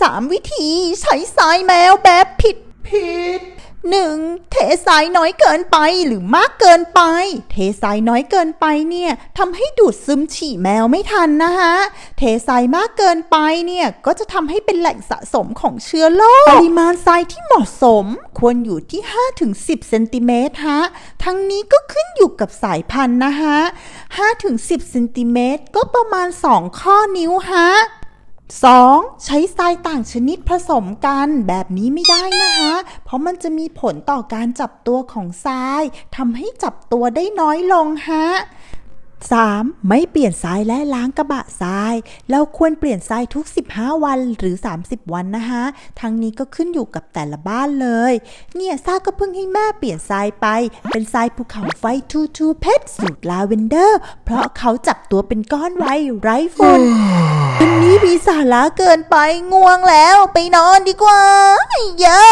สามวิธีใช้ทรายแมวแบบผิดผิดหนึ่งเททรายน้อยเกินไปหรือมากเกินไป เททรายน้อยเกินไปเนี่ยทำให้ดูดซึมฉี่แมวไม่ทันนะคะเททรายมากเกินไปเนี่ยก็จะทำให้เป็นแหล่งสะสมของเชื้อโรคปริมาณทรายที่เหมาะสม ควรอยู่ที่ 5-10เซนติเมตรฮะทั้งนี้ก็ขึ้นอยู่กับสายพันธุ์นะคะ5-10เซนติเมตรก็ประมาณ 2 ข้อนิ้วฮะ 2. ใช้ทรายต่างชนิดผสมกันแบบนี้ไม่ได้นะคะ เพราะมันจะมีผลต่อการจับตัวของทรายทำให้จับตัวได้น้อยลงฮะ 3. ไม่เปลี่ยนทรายและล้างกระบะทราย เราควรเปลี่ยนทรายทุก 15 วันหรือ 30 วันนะคะ ทั้งนี้ก็ขึ้นอยู่กับแต่ละบ้านเลย เนี่ยซ่าก็เพิ่งให้แม่เปลี่ยนทรายไป เป็นทรายภูเขาไฟทูทูเพชรสูตรลาเวนเดอร์ เพราะเขาจับตัวเป็นก้อนไว้ไร้ฝุ่น อันนี้มีสาระเกินไปง่วงแล้วไปนอนดีกว่าเย้